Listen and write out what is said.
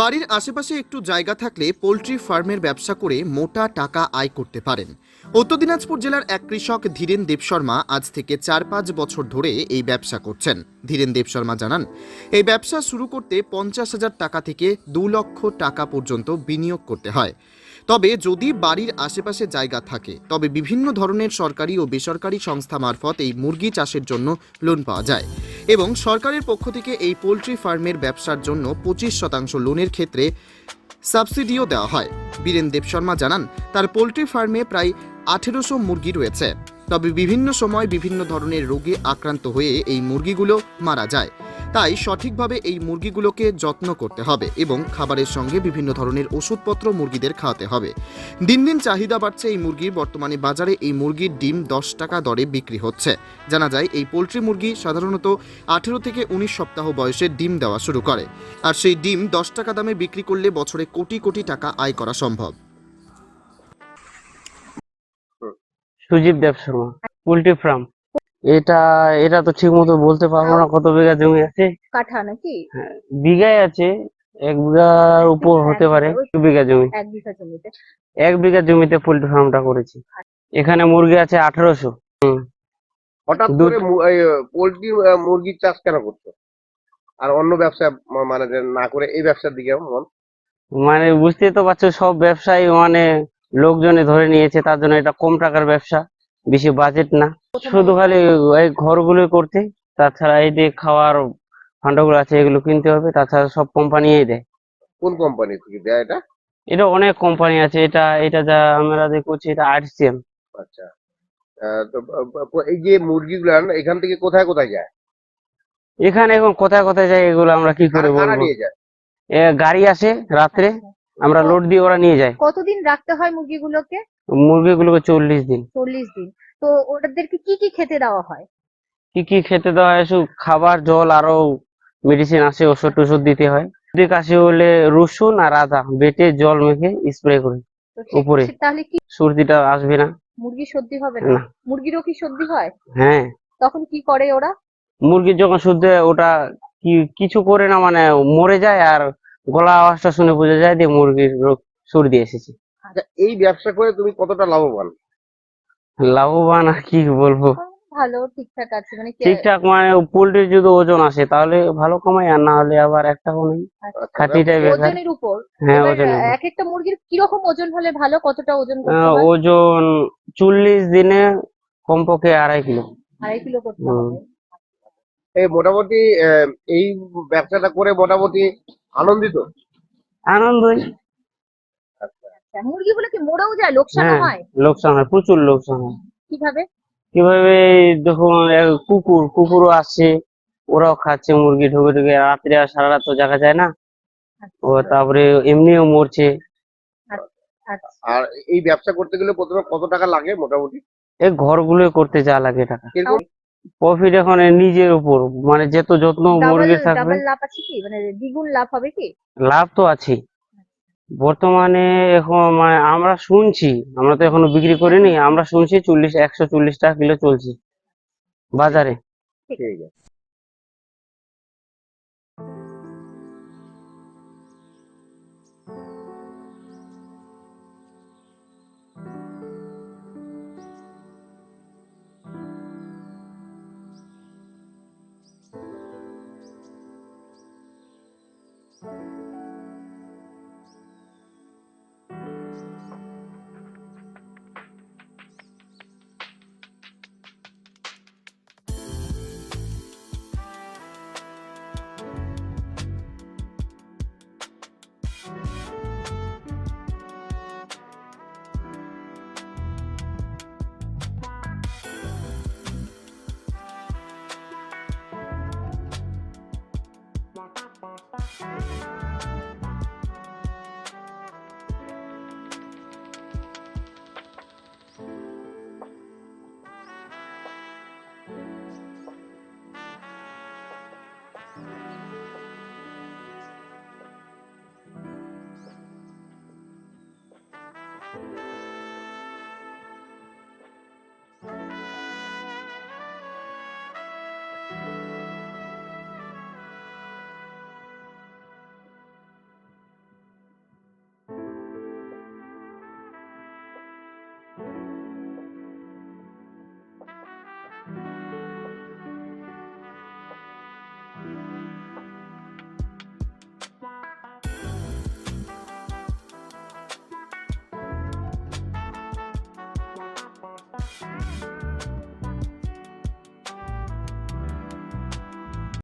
বাড়ির আশেপাশে একটু জায়গা থাকলে পোলট্রি ফার্মের ব্যবসা করে মোটা টাকা আয় করতে পারেন। উত্তর দিনাজপুর জেলার এক কৃষক ধীরেন দেব শর্মা আজ থেকে চার পাঁচ বছর ধরে এই ব্যবসা করছেন। ধীরেন দেব শর্মা জানান, এই ব্যবসা শুরু করতে পঞ্চাশ হাজার টাকা থেকে দু লক্ষ টাকা পর্যন্ত বিনিয়োগ করতে হয়। তবে যদি বাড়ির আশেপাশে জায়গা থাকে, তবে বিভিন্ন ধরনের সরকারি ও বেসরকারি সংস্থা মারফত এই মুরগি চাষের জন্য লোন পাওয়া যায়। এবং সরকারের পক্ষ থেকে এই পোলট্রি ফার্মের ব্যবসার জন্য পঁচিশ শতাংশ লোনের ক্ষেত্রে সাবসিডিও দেওয়া হয়। বীরেন দেব শর্মা জানান, তার পোলট্রি ফার্মে প্রায় আঠেরোশো মুরগি রয়েছে। তবে বিভিন্ন সময় বিভিন্ন ধরনের রোগে আক্রান্ত হয়ে এই মুরগিগুলো মারা যায়। তাই সঠিকভাবে এই মুরগিগুলোকে যত্ন করতে হবে এবং খাবারের সঙ্গে বিভিন্ন ধরনের ওষুধপত্র মুরগিদের খাওয়াতে হবে। দিন দিন চাহিদা বাড়ছে এই মুরগির, বর্তমানে বাজারে এই মুরগির ডিম দশ টাকা দরে বিক্রি হচ্ছে। জানা যায় এই পোলট্রি মুরগি সাধারণত আঠেরো থেকে উনিশ সপ্তাহ বয়সে ডিম দেওয়া শুরু করে আর সেই ডিম দশ টাকা দামে বিক্রি করলে বছরে কোটি কোটি টাকা আয় করা সম্ভব। Sujit Deb Sharma poultry farm. এটা এটা তো ঠিক মতো বলতে পারব না কত বিঘা জমি আছে। কাঠা নাকি? বিঘায় আছে এক বিঘার উপর হতে পারে দু বিঘা জমি। এক বিঘা জমিতে। এক বিঘা জমিতে পোল্ট্রি ফার্মটা করেছি। এখানে মুরগি আছে আঠারোশো। হঠাৎ করে পোলট্রি মুরগির চাষ কেন করছ? আর অন্য ব্যবসা মানে যে না করে এই ব্যবসার দিকে মন। মানে বুঝতেই তো পারছ সব ব্যবসায়ী মানে লোকজনে ধরে নিয়েছে তার জন্য এটা কম টাকার ব্যবসা। বেশি বাজেট না। শুধু খালি এই ঘরগুলো করতে তাছাড়া এই যে খাওয়ার ভান্ডারগুলো আছে এগুলো কিনতে হবে তাছাড়া সব কোম্পানিই দেয়। কোন কোম্পানি থেকে দেয় এটা? এটা অনেক কোম্পানি আছে এটা এটা যা আমরা যে করছি এটা আরসিএম আচ্ছা। তো এই যে মুরগিগুলো এখান থেকে কোথায় কোথায় যায়? এখানে এখন কোথায় কোথায় যায় এগুলো আমরা কি করে বলব? নিয়ে যায়? এ, গাড়ি আসে রাত্রে। আমরা লোড দিয়ে ওরা নিয়ে যায়। কতদিন রাখতে হয় মুরগিগুলোকে? মুরগিগুলোকে চল্লিশ দিন। চল্লিশ দিন। তো ওদেরকে কি কি খেতে দেওয়া হয়? কি কি খেতে দেওয়া হয়? শুধু খাবার জল আরও মেডিসিন আসে ওষুধ টষুধ দিতে হয়। যদি কাশি হলে রসুন আর আদা। বেটে জল মেখে স্প্রে করি। উপরে। তাহলে কি সর্দিটা আসবে না। মুরগি সর্দি হবে না? মুরগিরও কি সর্দি হয়? হ্যাঁ। তখন কি করে ওরা? মুরগির যখন শুদ্ধ হয়, ওটা কি কিছু করে না মানে মরে যায় আর গলা আওয়াজটা শুনে বোঝা যায় যে মুরগির রোগ সর্দি এসেছে। আচ্ছা এই ব্যবসা করে তুমি কতটা লাভবান? লাভবান আর কি বলব? ভালো ঠিকঠাক আছে মানে ঠিকঠাক মানে পোল্ট্রির যদি ওজন আসে তাহলে ভালো কামাই আর না হলে আবার একটা নেই আচ্ছা, বেকার ওজনের উপর? হ্যাঁ ওজন এক একটা মুরগির কীরকম ওজন হলে ভালো কতটা ওজন? ওজন চল্লিশ দিনে কমপক্ষে আড়াই কিলো। আড়াই কিলো করতে হবে এই মোটামুটি আহ, এই ব্যবসাটা করে মোটামুটি আনন্দিত? আনন্দই। আচ্ছা, মুরগিগুলো কি মরেও যায়? লোকসান হ্যাঁ হয়? লোকসান হয় প্রচুর লোকসান হয়। কীভাবে? কীভাবে দেখুন কুকুর কুকুরও আসছে ওরাও খাচ্ছে মুরগি ঢুকে ঢুকে রাত্রে আর সারা রাত তো জাগা যায় না। ও তারপরে এমনিও মরছে। আচ্ছা আর এই ব্যবসা করতে গেলে প্রথমে কত টাকা লাগে মোটামুটি? এই ঘরগুলো করতে যা লাগে টাকা। প্রফিট এখন নিজের উপর মানে যত যত্ন মুরগি মুরগির থাকবে। লাভ আছে কি? মানে দ্বিগুণ লাভ হবে কি? লাভ তো আছে বর্তমানে এখন মানে আমরা শুনছি আমরা তো এখনও বিক্রি করিনি আমরা শুনছি চল্লিশ একশো চল্লিশ টাকা কিলো চলছে। বাজারে। ঠিক আছে।